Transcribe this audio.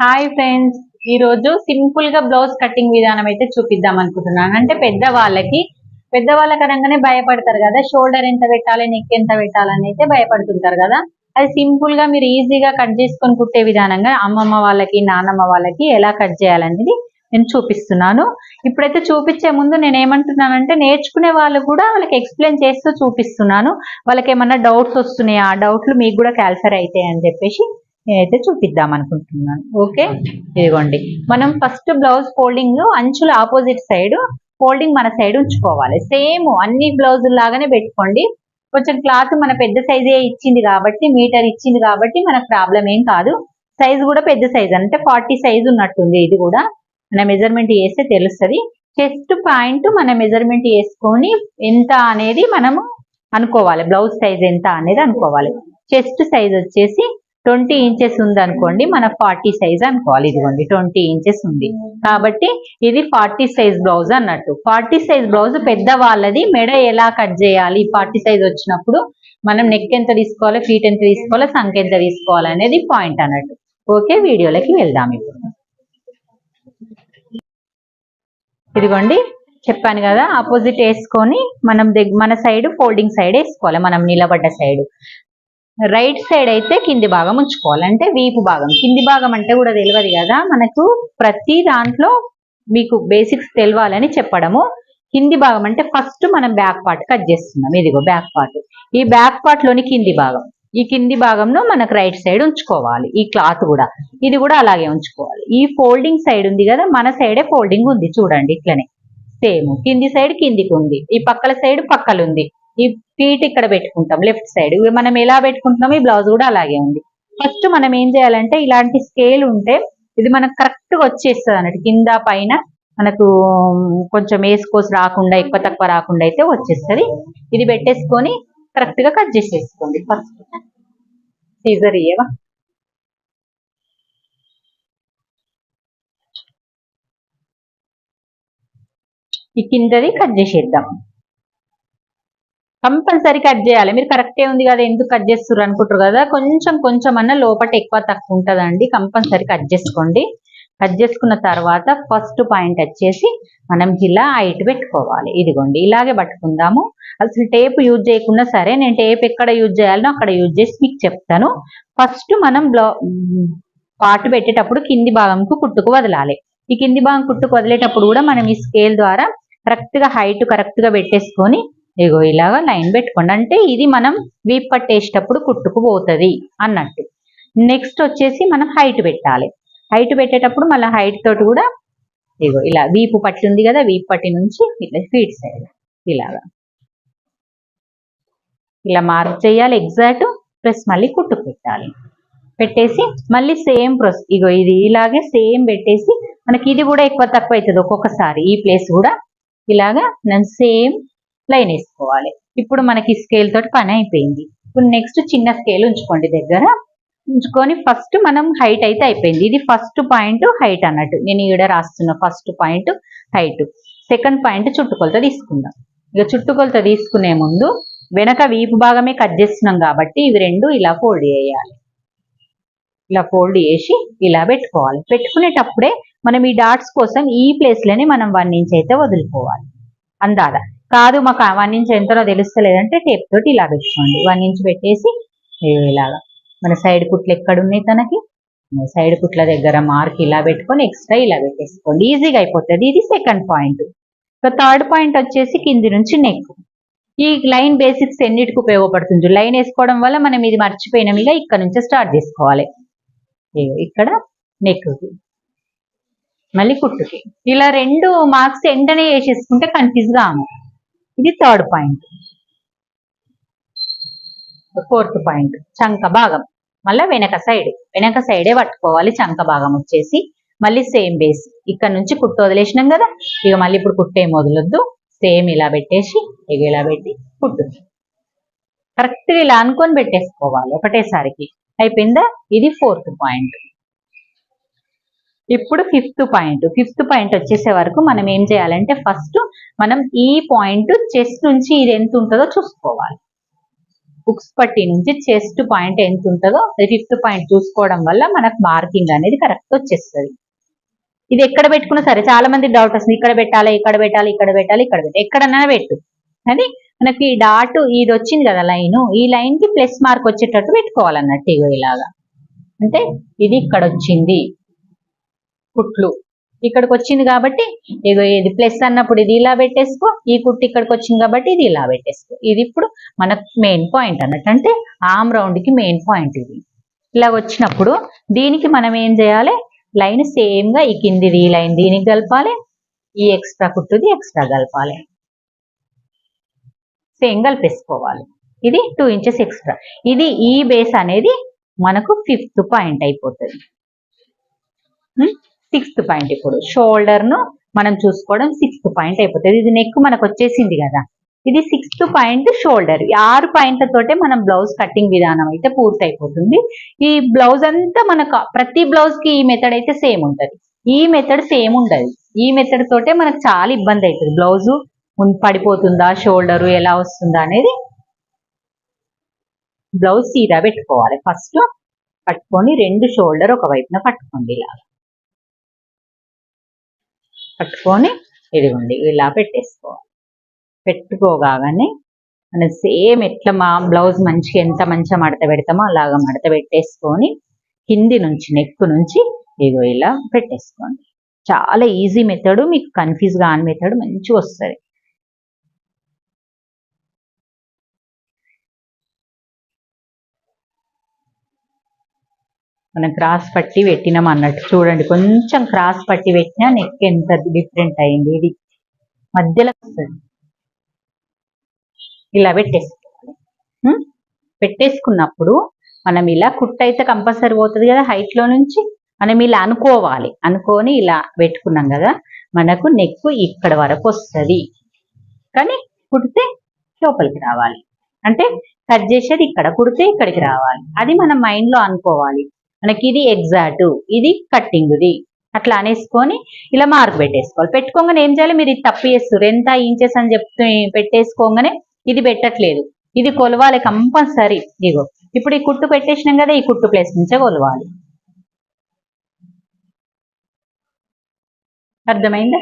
Hi friends ఈ రోజు సింపుల్గా బ్లౌజ్ కటింగ్ విధానం అయితే చూపిద్దాం అనుకుంటున్నాను. అంటే పెద్దవాళ్ళకి పెద్దవాళ్ళకి అనగానే భయపడతారు కదా షోల్డర్ ఎంత పెట్టాలి నెక్ ఎంత పెట్టాలని అయితే భయపడుతుంటారు కదా. అది సింపుల్గా మీరు ఈజీగా కట్ చేసుకొని కుట్టే విధానంగా అమ్మమ్మ వాళ్ళకి నానమ్మ వాళ్ళకి ఎలా కట్ చేయాలనేది నేను చూపిస్తున్నాను. ఇప్పుడైతే చూపించే ముందు నేను ఏమంటున్నానంటే నేర్చుకునే వాళ్ళు కూడా వాళ్ళకి ఎక్స్ప్లెయిన్ చేస్తూ చూపిస్తున్నాను. వాళ్ళకి ఏమన్నా డౌట్స్ వస్తున్నాయా? ఆ డౌట్లు మీకు కూడా క్యాల్ఫర్ అవుతాయి అని చెప్పేసి నేనైతే చూపిద్దాం అనుకుంటున్నాను. ఓకే? ఇదిగోండి. మనం ఫస్ట్ బ్లౌజ్ ఫోల్డింగ్ అంచుల ఆపోజిట్ సైడ్ ఫోల్డింగ్ మన సైడ్ ఉంచుకోవాలి. సేమ్ అన్ని బ్లౌజులు లాగానే పెట్టుకోండి. కొంచెం క్లాత్ మన పెద్ద సైజే ఇచ్చింది కాబట్టి మీటర్ ఇచ్చింది కాబట్టి మనకు ప్రాబ్లం ఏం కాదు. సైజ్ కూడా పెద్ద సైజ్ అంటే ఫార్టీ సైజ్ ఉన్నట్టుంది. ఇది కూడా మన మెజర్మెంట్ చేస్తే తెలుస్తుంది. చెస్ట్ పాయింట్ మన మెజర్మెంట్ వేసుకొని ఎంత అనేది మనము అనుకోవాలి. బ్లౌజ్ సైజ్ ఎంత అనేది అనుకోవాలి. చెస్ట్ సైజ్ వచ్చేసి ట్వంటీ ఇంచెస్ ఉంది అనుకోండి మన ఫార్టీ సైజ్ అనుకోవాలి ఇదిగోండి ట్వంటీ ఇంచెస్ ఉంది. కాబట్టి ఇది ఫార్టీ సైజ్ బ్లౌజ్ అన్నట్టు. ఫార్టీ సైజ్ బ్లౌజ్ పెద్ద వాళ్ళది మెడ ఎలా కట్ చేయాలి? ఫార్టీ సైజ్ వచ్చినప్పుడు మనం నెక్ ఎంత తీసుకోవాలి? ఫీట్ ఎంత తీసుకోవాలి? సంఖ్య ఎంత తీసుకోవాలి? అనేది పాయింట్ అన్నట్టు. ఓకే వీడియోలకి వెళ్దాం ఇప్పుడు. ఇదిగోండి చెప్పాను కదా ఆపోజిట్ వేసుకొని మనం దగ్గ మన సైడ్ ఫోల్డింగ్ సైడ్ వేసుకోవాలి. మనం నిలబడ్డ సైడ్ రైట్ సైడ్ అయితే కింది భాగం ఉంచుకోవాలి. అంటే వీపు భాగం. కింది భాగం అంటే కూడా తెలియదు కదా. మనకు ప్రతి దాంట్లో మీకు బేసిక్స్ తెలవాలని చెప్పడము. కింది భాగం అంటే ఫస్ట్ మనం బ్యాక్ పార్ట్ కట్ చేస్తున్నాం. ఇదిగో బ్యాక్ పార్ట్. ఈ బ్యాక్ పార్ట్లోని కింది భాగం. ఈ కింది భాగంలో మనకు రైట్ సైడ్ ఉంచుకోవాలి. ఈ క్లాత్ కూడా. ఇది కూడా అలాగే ఉంచుకోవాలి. ఈ ఫోల్డింగ్ సైడ్ ఉంది కదా. మన సైడే ఫోల్డింగ్ ఉంది. చూడండి ఇట్లనే. సేమ్. కింది సైడ్ కిందికి ఉంది. ఈ పక్కల సైడ్ పక్కలు ఉంది ఈ పీట్ ఇక్కడ పెట్టుకుంటాం లెఫ్ట్ సైడ్. మనం ఎలా పెట్టుకుంటున్నాం ఈ బ్లౌజ్ కూడా అలాగే ఉంది. ఫస్ట్ మనం ఏం చేయాలంటే ఇలాంటి స్కేల్ ఉంటే ఇది మనకు కరెక్ట్గా వచ్చేస్తుంది అన్నట్టు. కింద పైన మనకు కొంచెం వేసుకోసి రాకుండా ఎక్కువ తక్కువ రాకుండా అయితే వచ్చేస్తుంది. ఇది పెట్టేసుకొని కరెక్ట్గా కట్ చేసేసుకోండి. ఫస్ట్ సీజర్ ఇయ్యవా? ఈ కిందది కట్ చేసేద్దాం. కంపల్సరీ కట్ చేయాలి. మీరు కరెక్టే ఉంది కదా ఎందుకు కట్ చేస్తారు అనుకుంటారు కదా. కొంచెం కొంచెం అన్న లోపల ఎక్కువ తక్కువ ఉంటుందండి. కంపల్సరీ కట్ చేసుకోండి. కట్ చేసుకున్న తర్వాత ఫస్ట్ పాయింట్ వచ్చేసి మనం ఇలా హైట్ పెట్టుకోవాలి. ఇదిగోండి ఇలాగే పట్టుకుందాము. అసలు టేప్ యూజ్ చేయకుండా సరే నేను టేప్ ఎక్కడ యూజ్ చేయాలనో అక్కడ యూజ్ చేసి మీకు చెప్తాను. ఫస్ట్ మనం బ్లౌ పాటు పెట్టేటప్పుడు కింది భాగంకు కుట్టుకు వదలాలి. ఈ కింది భాగం కుట్టుకు వదిలేటప్పుడు కూడా మనం ఈ స్కేల్ ద్వారా కరెక్ట్గా హైట్ కరెక్ట్గా పెట్టేసుకొని ఇగో ఇలాగా లైన్ పెట్టుకోండి. అంటే ఇది మనం వీప్ పట్టేసేటప్పుడు కుట్టుకుపోతుంది అన్నట్టు. నెక్స్ట్ వచ్చేసి మనం హైట్ పెట్టాలి. హైట్ పెట్టేటప్పుడు మళ్ళీ హైట్ తోటి కూడా ఇగో ఇలా వీపు పట్టి ఉంది కదా వీపు పట్టి నుంచి ఇట్లా ఫీట్ సైడ్ ఇలాగా. ఇలా మార్క్ చేయాలి ఎగ్జాక్ట్ ప్లస్ మళ్ళీ కుట్టుకు పెట్టాలి. పెట్టేసి మళ్ళీ సేమ్ ప్రొస్ ఇగో ఇది ఇలాగే సేమ్ పెట్టేసి మనకి ఇది కూడా ఎక్కువ తక్కువ అవుతుంది ఒక్కొక్కసారి. ఈ ప్లేస్ కూడా ఇలాగా నేను సేమ్ లైన్ వేసుకోవాలి. ఇప్పుడు మనకి స్కేల్ తోటి పని అయిపోయింది. ఇప్పుడు నెక్స్ట్ చిన్న స్కేల్ ఉంచుకోండి దగ్గర. ఉంచుకొని ఫస్ట్ మనం హైట్ అయితే అయిపోయింది. ఇది ఫస్ట్ పాయింట్ హైట్ అన్నట్టు. నేను ఈడ రాస్తున్న first point height second point చుట్టుకొలత తీసుకుందాం. ఇక చుట్టుకొలత తీసుకునే ముందు వెనక వీపు భాగమే కట్ చేస్తున్నాం కాబట్టి ఇవి రెండు ఇలా ఫోల్డ్ చేయాలి. ఇలా ఫోల్డ్ చేసి ఇలా పెట్టుకోవాలి. పెట్టుకునేటప్పుడే మనం ఈ డాట్స్ కోసం ఈ ప్లేస్లోనే మనం వన్ ఇంచ్ అయితే వదులుకోవాలి. అందాదా? కాదు మాకు వన్ ఇంచ్ ఎంతనో తెలుస్తలేదంటే టేప్ తోటి ఇలా పెట్టుకోండి. వన్ ఇంచ్ పెట్టేసి ఇలాగా. మన సైడ్ కుట్లు ఎక్కడున్నాయి తనకి? సైడ్ కుట్ల దగ్గర మార్క్ ఇలా పెట్టుకొని ఎక్స్ట్రా ఇలా పెట్టేసుకోండి. ఈజీగా అయిపోతుంది. ఇది సెకండ్ పాయింట్. ఇక థర్డ్ పాయింట్ వచ్చేసి కింది నుంచి నెక్. ఈ లైన్ బేసిక్స్ ఎన్నిటికి ఉపయోగపడుతుంది? లైన్ వేసుకోవడం వల్ల మనం ఇది మర్చిపోయినాం. ఇక ఇక్కడ నుంచి స్టార్ట్ చేసుకోవాలి. ఇక్కడ నెక్కి. మళ్ళీ కుట్టుకి. ఇలా రెండు మార్క్స్ ఎంటనే వేసేసుకుంటే కన్ఫ్యూజ్ కాము ఇది థర్డ్ పాయింట్. Fourth point. చంక భాగం. మళ్ళీ వెనక సైడ్. వెనక సైడే పట్టుకోవాలి. చంక భాగం వచ్చేసి మళ్ళీ సేమ్ బేస్. ఇక్కడ నుంచి కుట్టు వదిలేసినాం కదా? ఇక మళ్ళీ ఇప్పుడు కుట్టేం వదలొద్దు. సేమ్ ఇలా పెట్టేసి ఇక ఇలా పెట్టి కుట్టు కరెక్ట్గా ఇలా అనుకొని పెట్టేసుకోవాలి. ఒకటేసారికి. అయిపోయిందా? ఇది ఫోర్త్ పాయింట్. ఇప్పుడు ఫిఫ్త్ పాయింట్ ఫిఫ్త్ పాయింట్ వచ్చేసే వరకు మనం ఏం చేయాలంటే ఫస్ట్ మనం ఈ పాయింట్ చెస్ట్ నుంచి ఇది ఎంత ఉంటుందో చూసుకోవాలి. బుక్స్ పట్టి నుంచి చెస్ట్ పాయింట్ ఎంత ఉంటుందో ఫిఫ్త్ పాయింట్ చూసుకోవడం వల్ల మనకు మార్కింగ్ అనేది కరెక్ట్ వచ్చేస్తుంది. ఇది ఎక్కడ పెట్టుకున్నా సరే చాలా మంది డౌట్ వస్తుంది ఇక్కడ పెట్టాలి ఇక్కడ పెట్టాలి ఇక్కడ పెట్టాలి ఇక్కడ పెట్టాలి. ఎక్కడన్నా పెట్టు. అది మనకి డాట్ ఇది వచ్చింది కదా లైన్ ఈ లైన్కి ప్లస్ మార్క్ వచ్చేటట్టు పెట్టుకోవాలన్నట్టు ఇలాగా. అంటే ఇది ఇక్కడ వచ్చింది. కుట్లు. ఇక్కడికి వచ్చింది కాబట్టి ఇగో ఇది ప్లస్ అన్నప్పుడు ఇది ఇలా పెట్టేసుకో ఈ కుట్టు ఇక్కడికి వచ్చింది కాబట్టి ఇది ఇలా పెట్టేసుకో. ఇది ఇప్పుడు మనకు మెయిన్ పాయింట్ అన్నట్టు. అంటే ఆమ్ రౌండ్కి మెయిన్ పాయింట్ ఇది. ఇలా వచ్చినప్పుడు దీనికి మనం ఏం చేయాలి? లైన్ సేమ్గా ఈ కిందిది ఈ లైన్ దీనికి కలపాలి. ఈ ఎక్స్ట్రా కుట్టుది ఎక్స్ట్రా కలపాలి. సేమ్ కలిపేసుకోవాలి. ఇది టూ ఇంచెస్ ఎక్స్ట్రా ఇది ఈ బేస్ అనేది మనకు ఫిఫ్త్ పాయింట్ అయిపోతుంది. సిక్స్త్ పాయింట్ ఇప్పుడు. షోల్డర్ను మనం చూసుకోవడం సిక్స్త్ పాయింట్ అయిపోతుంది. ఇది నెక్ మనకు వచ్చేసింది కదా. ఇది సిక్స్త్ పాయింట్ షోల్డర్. ఆరు పాయింట్లతోటే మనం బ్లౌజ్ కటింగ్ విధానం అయితే పూర్తి అయిపోతుంది ఈ బ్లౌజ్ అంతా మనకు ప్రతి బ్లౌజ్కి ఈ మెథడ్ అయితే సేమ్ ఉంటుంది. ఈ మెథడ్ సేమ్ ఉండదు. ఈ మెథడ్ తోటే మనకు చాలా ఇబ్బంది అవుతుంది బ్లౌజ్ పడిపోతుందా? షోల్డర్ ఎలా వస్తుందా? అనేది బ్లౌజ్ సీదా పెట్టుకోవాలి. ఫస్ట్ పట్టుకొని రెండు షోల్డర్ ఒక వైపున పట్టుకోండి ఇలా పట్టుకొని ఇదిగోండి ఇలా పెట్టేసుకోవాలి. పెట్టుకోగానే మనం సేమ్ ఎట్లా మా బ్లౌజ్ మంచిగా ఎంత మంచిగా మడత పెడతామో అలాగా మడత పెట్టేసుకొని కింది నుంచి నెక్ నుంచి ఇగో ఇలా పెట్టేసుకోండి. చాలా ఈజీ మెథడ్ మీకు కన్ఫ్యూజ్ కాని మెథడ్ మంచిగా వస్తుంది. మనం క్రాస్ పట్టి పెట్టినాం అన్నట్టు. చూడండి కొంచెం క్రాస్ పట్టి పెట్టినా నెక్ ఎంత డిఫరెంట్ అయింది. ఇది మధ్యలో వస్తుంది. ఇలా పెట్టేసుకోవాలి. పెట్టేసుకున్నప్పుడు మనం ఇలా కుట్ట అయితే కంపల్సరీ పోతుంది కదా హైట్లో నుంచి? మనం ఇలా అనుకోవాలి. అనుకొని ఇలా పెట్టుకున్నాం కదా మనకు నెక్ ఇక్కడ వరకు వస్తుంది. కానీ కుడితే లోపలికి రావాలి. అంటే కట్ చేసేది ఇక్కడ కుడితే ఇక్కడికి రావాలి. అది మనం మైండ్లో అనుకోవాలి. మనకి ఇది ఎగ్జాట్ ఇది కట్టింగ్ది అట్లా అనేసుకొని ఇలా మార్క్ పెట్టేసుకోవాలి. పెట్టుకోగానే ఏం చేయాలి? మీరు ఇది తప్పు చేస్తారు ఎంత ఇంచెస్ అని చెప్తే పెట్టేసుకోగానే ఇది పెట్టట్లేదు. ఇది కొలవాలి కంపల్సరీ. ఇగో ఇప్పుడు ఈ కుట్టు పెట్టేసినాం కదా ఈ కుట్టు ప్లేస్ నుంచే కొలవాలి. అర్థమైందా?